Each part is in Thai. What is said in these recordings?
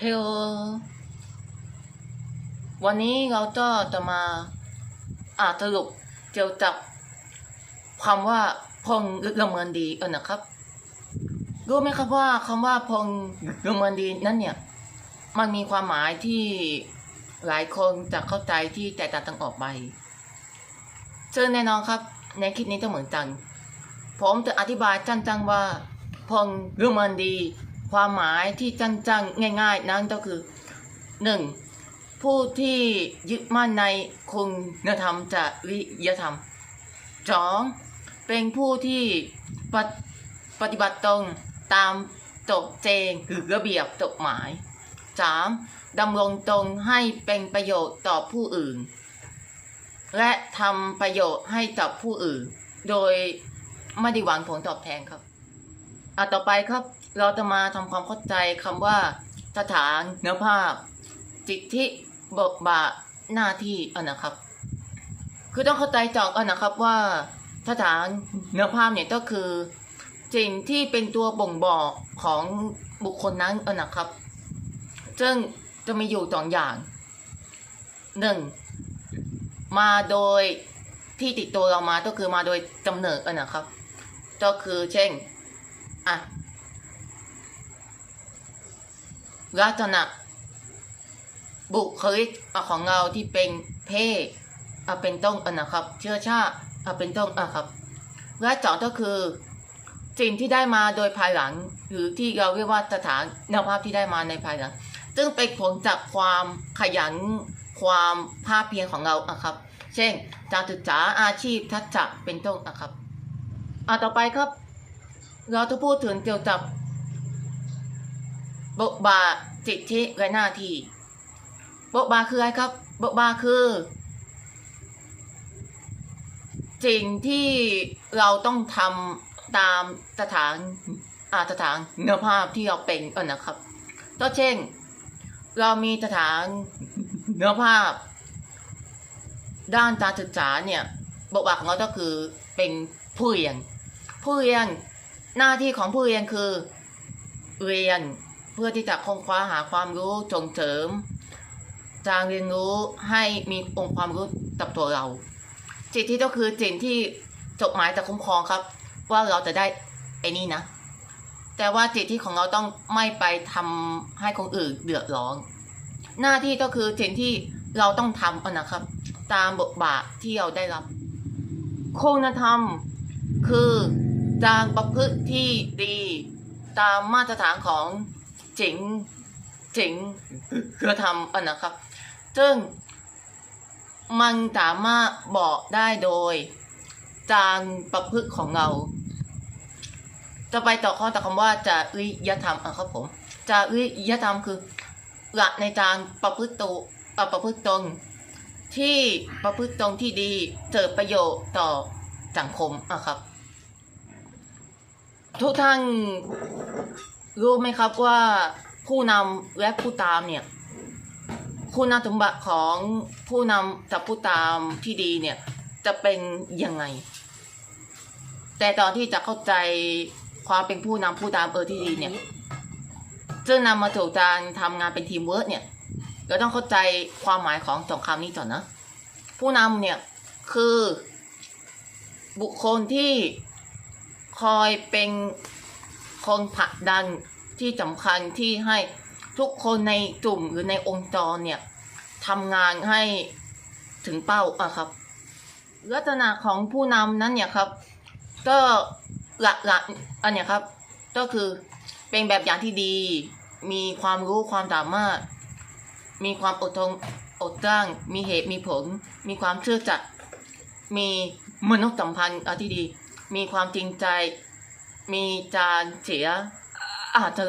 เฮลวันนี้เราก็จะมาอ่านสรุปเกี่ยวกับคำว่าพงละเมินดีเออนะครับ รู้ไหมครับว่าคำว่าพงละเมินดีนั้นเนี่ย มันมีความหมายที่หลายคนจะเข้าใจที่แตกต่างกันออกไปซึ่งแน่นอนครับ ในคลิปนี้จะเหมือนกัน ผมจะอธิบายจังๆว่าพงหรือมันดี ความหมายที่จังๆ ง่าย ๆ นั้นก็คือหนึ่งผู้ที่ยึดมั่นในคุณธรรมจริยธรรมสองเป็นผู้ที่ปฏิปฏิบัติตรงตามจดเจงหรือระเบียบกหมายสามดำรงตรงให้เป็นประโยชน์ต่อผู้อื่น และทำประโยชน์ให้กับผู้อื่น โดยไม่ได้หวังผลตอบแทนครับอะต่อไปครับ เราจะมาทำความเข้าใจคำว่า สถานเนื้อภาพจิตที่บทบาทหน้าที่อะนะครับ คือต้องเข้าใจจอกอะนะครับว่าสถานเนื้อภาพเนี่ยก็คือสิ่งที่เป็นตัวบ่งบอกของบุคคลนั้นอะนะครับ ซึ่งจะมีอยู่สองอย่างหนึ่งมาโดยที่ติดตัวเรามาก็คือมาโดยกำเนิดอะนะครับ ก็คือเช่นอะ ลักษณะ บุคลิกของเราที่เป็นเพศอะเป็นต้นอะนะครับ เชื้อชาติอะเป็นต้นอะครับ และสองก็คือ สิ่งที่ได้มาโดยภายหลัง หรือที่เราเรียกว่าสถานนภาพที่ได้มาในภายหลัง ซึ่งเป็นผลจากความขยันความภาคเพียรของเราอะครับ เช่น การศึกษาอาชีพทักษะเป็นต้นอะครับอะต่อไปครับ เราจะพูดถึงเกี่ยวกับ บทบาทสิทธิและหน้าที่บทบาทคืออะไรครับบทบาทคือ สิ่งที่เราต้องทำตามสถานอาสถานเนื้อภาพที่เราเป็นก่อนนะครับก็เช่น เรามีสถานเนื้อภาพ ด้านการศึกษาเนี่ยบทบาทของเราก็คือเป็นผู้เรียนผู้เรียนหน้าที่ของผู้เรียนคือ เรียน เพื่อที่จะค้นคว้าหาความรู้ส่งเสริมการเรียนรู้ให้มีองค์ความรู้กับตัวเราสิ่งที่ก็คือสิ่งที่จดหมายจะคุ้มครองครับ ว่าเราจะได้ไอ้นี่นะ แต่ว่าจิตที่ของเราต้องไม่ไปทำให้คนอื่นเดือดร้อน หน้าที่ก็คือสิ่งที่เราต้องทำนะครับ ตามบทบาทที่เราได้รับคุณธรรมคือการประพฤติที่ดี ตามมาตรฐานของ จิงจิงคือทำอะนะครับ ซึ่ง มันสามารถบอกได้โดย การประพฤติของเรา จะไปต่อข้อต่อคำว่าจริยธรรมอะครับผมจริยธรรมคือหลักในการประพฤติตัวเอ่อประพฤติตรงที่ประพฤติตรงที่ดีเกิดประโยชน์ต่อสังคมอะครับ ทุกท่าน รู้ไหมครับว่าผู้นำและผู้ตามเนี่ยคุณสมบัติของผู้นำกับผู้ตามที่ดีเนี่ยจะเป็นยังไง แต่ตอนที่จะเข้าใจความเป็นผู้นำผู้ตามเออที่ดีเนี่ยซึ่งนำมาสู่การทำงานเป็นทีมเวิร์กเนี่ยเราต้องเข้าใจความหมายของสองคำนี้ก่อนนะ ผู้นำเนี่ยคือบุคคลที่คอยเป็น คนผลักดันที่สำคัญที่ให้ทุกคนในกลุ่มหรือในองค์กรเนี่ยทำงานให้ถึงเป้าอะครับ ลักษณะของผู้นำนั้นเนี่ยครับ ก็หลักๆอันเนี้ยครับ ก็คือเป็นแบบอย่างที่ดี มีความรู้ความสามารถ มีความอดทนอดกลั้งมีเหตุมีผล มีความเชื่อจัดมีมนุษยสัมพันธ์อันที่ดี มีความจริงใจ มีจานเสียอาจจะ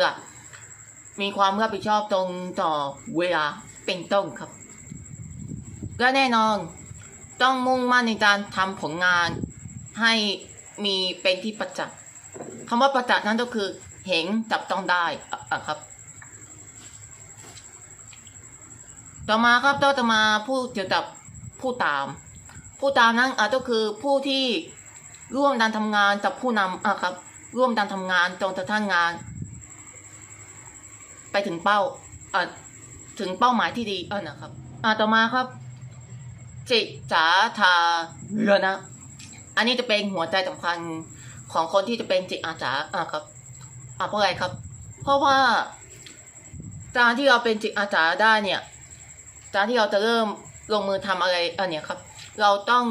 มีความรับผิดชอบตรงต่อเวลาเป็นต้นครับ และแน่นอนต้องมุ่งมั่นในการทำผลงานให้มีเป็นที่ประจักษ์คำว่าประจักษ์นั้นก็คือเห็นจับต้องได้อะครับ ต่อมาครับเราจะมาพูดเกี่ยวกับผู้ตาม ผู้ตามนั้นอาจจะคือผู้ที่ร่วมการทำงานกับผู้นำอะครับ ร่วมการทำงานจนกระทั่งงาน ไปถึงเป้าออะถึงเป้าหมายที่ดีเอะนะครับอะต่อมาครับ จิจาทาเรือนะอันนี้จะเป็นหัวใจสำคัญของคนที่จะเป็นจิตอาสาอะครับอะเพราะอะไรครับ เพราะว่าการที่เราเป็นจิตอาสาได้เนี่ยการที่เราจะเริ่มลงมือทำอะไรอันเนี้ยครับ เราต้อง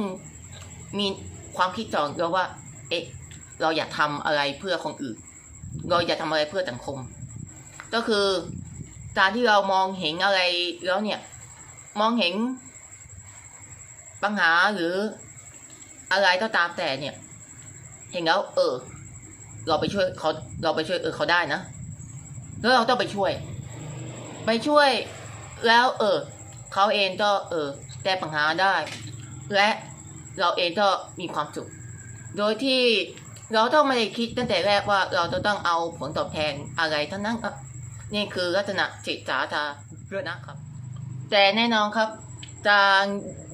มีความคิดจองเราว่า เอ๊ะ เราอยากทำอะไรเพื่อคนอื่น เราอยากทำอะไรเพื่อสังคม ก็คือการที่เรามองเห็นอะไรแล้วเนี่ย มองเห็นปัญหาหรืออะไรก็ตามแต่เนี่ย เห็นแล้วเออ เราไปช่วยเขาเราไปช่วยเออเขาได้นะแล้วเราต้องไปช่วย ไปช่วยแล้ว เออเขาเองก็เออแก้ปัญหาได้ และเราเองก็มีความสุข โดยที่ เราต้องไม่ได้คิดตั้งแต่แรกว่าเราจะต้องเอาผลตอบแทนอะไรทั้งนั้นครับ นี่คือลักษณะจิตสาธารณะนะครับ แต่แน่นอนครับการ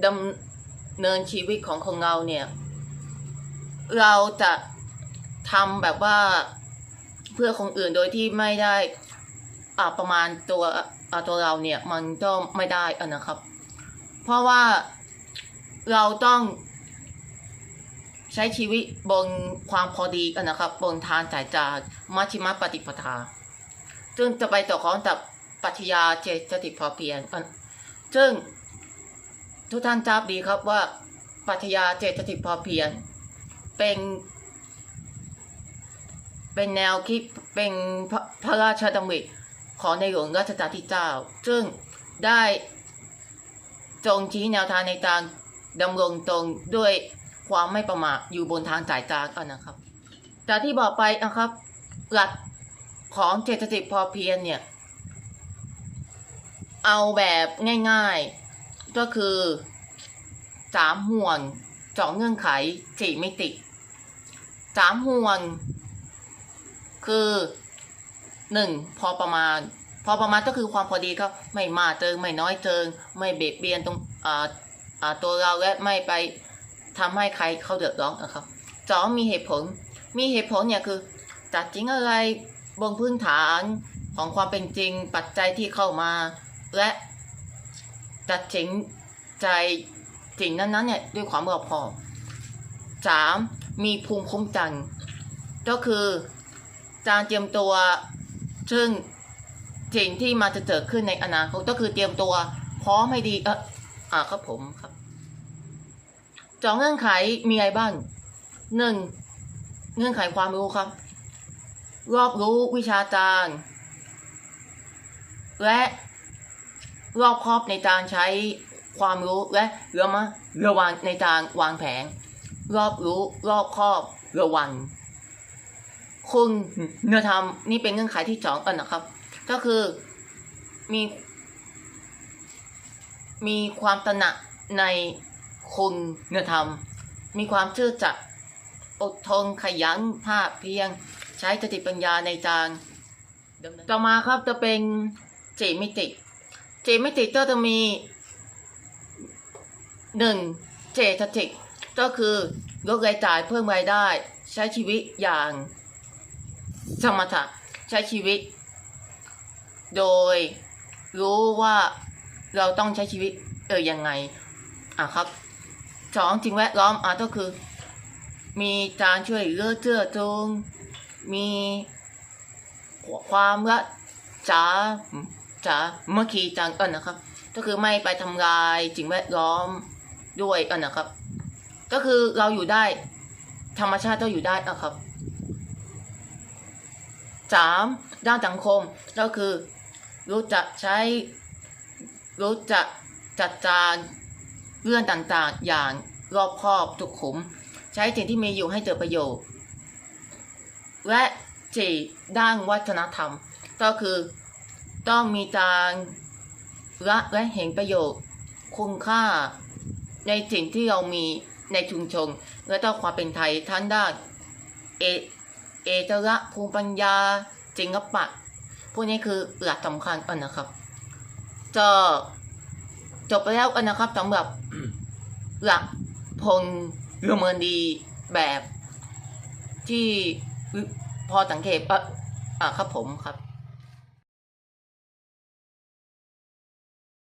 ดำเนินชีวิตของคนเราเนี่ย เราจะทำแบบว่าเพื่อคนอื่นโดยที่ไม่ได้อ่าประมาณตัวอ่าตัวเราเนี่ยมันก็ไม่ได้อะนะครับ เพราะว่าเราต้อง ใช้ชีวิตบนความพอดีกันนะครับ บนทางจ่ายจากมัชฌิมปฏิปทา ซึ่งจะไปต่อของกับปัชญาเจตติพอเพียงซึ่งทุกท่านทราบดีครับว่าปัชญาเจตติพอเพียงเป็น เป็นแนวคิดเป็นพระพระราชดำริของในหลวงรัชกาลที่เก้าซึ่งได้จงชี้แนวทางในการดำรงตรงด้วย ความไม่ประมาทอยู่บนทางสายกลางกันนะครับ จากที่บอกไปนะครับ หลักของเจตสิกพอเพียงเนี่ย เอาแบบง่ายๆ ก็คือสามห่วงสองเงื่อนไขสี่มิติสามห่วง คือหนึ่งพอประมาณ พอประมาณก็คือความพอดีครับไม่มากเกินไม่น้อยเกินไม่เบียดเบียนตรงอ่าตัวเราและไม่ไป ทำให้ใครเขาเดือดร้อนนะครับสองมีเหตุผล มีเหตุผลเนี่ยคือจัดจริงอะไรบนพื้นฐานของความเป็นจริงปัจจัยที่เข้ามา และตัดสินใจสิ่งนั้นๆเนี่ยด้วยความรอบคอบสามมีภูมิคุ้มกัน ก็คือการเตรียมตัว ซึ่งสิ่งที่มาจะเกิดขึ้นในอนาคตก็คือเตรียมตัวพร้อมให้ดีเอออ่าครับผมครับ สองเงื่อนไขมีอะไรบ้างหนึ่งเงื่อนไขความรู้ครับ รอบรู้วิชาการ และรอบครอบในการใช้ความรู้และระมัดระวังในการวางแผน รอบรู้รอบครอบระวังคุณเนื้อธรรมนี่เป็นเงื่อนไขที่สองกันนะครับ ก็คือมี มีความตระหนักใน คุณเนื้อธรรม มีความชื่อจัดอดทนขยันภาคเพียง ใช้สติปัญญาในการดำเนินต่อมาครับจะเป็นจีมิติจีมิติก็จะมีหนึ่งเจตสิกก็คือลดรายจ่ายเพิ่มรายได้ ใช้ชีวิตอย่างสมถะใช้ชีวิต โดยรู้ว่าเราต้องใช้ชีวิตเออยังไงอะครับ สองสิ่งแวดล้อมอะก็คือ มีการช่วยเหลือเจื้อจงมีความละจ๋าจ๋าเมื่อกี้จังเอินนะครับ ก็คือไม่ไปทำลายสิ่งแวดล้อมด้วยเอินนะครับ ก็คือเราอยู่ได้ ธรรมชาติก็อยู่ได้นะครับสามด้านสังคมก็คือ รู้จักใช้ รู้จักจัดการ เรื่องต่างๆ อย่างรอบคอบสุกขุม ใช้สิ่งที่มีอยู่ให้เกิดประโยชน์ และสี่ด้านวัฒนธรรม ก็คือต้องมีการละและเห็นประโยชน์ คุณค่า ในสิ่งที่เรามีในชุมชนและต้องความเป็นไทยทั้งด้านเอเอกลักษณ์ภูมิปัญญาศิลปะพวกนี้คือหลักสำคัญอันนะครับ จะจบไปแล้วอันนะครับสำหรับ หลักพลเรือเมืองดีแบบที่พอสังเกตปะอะครับผมครับ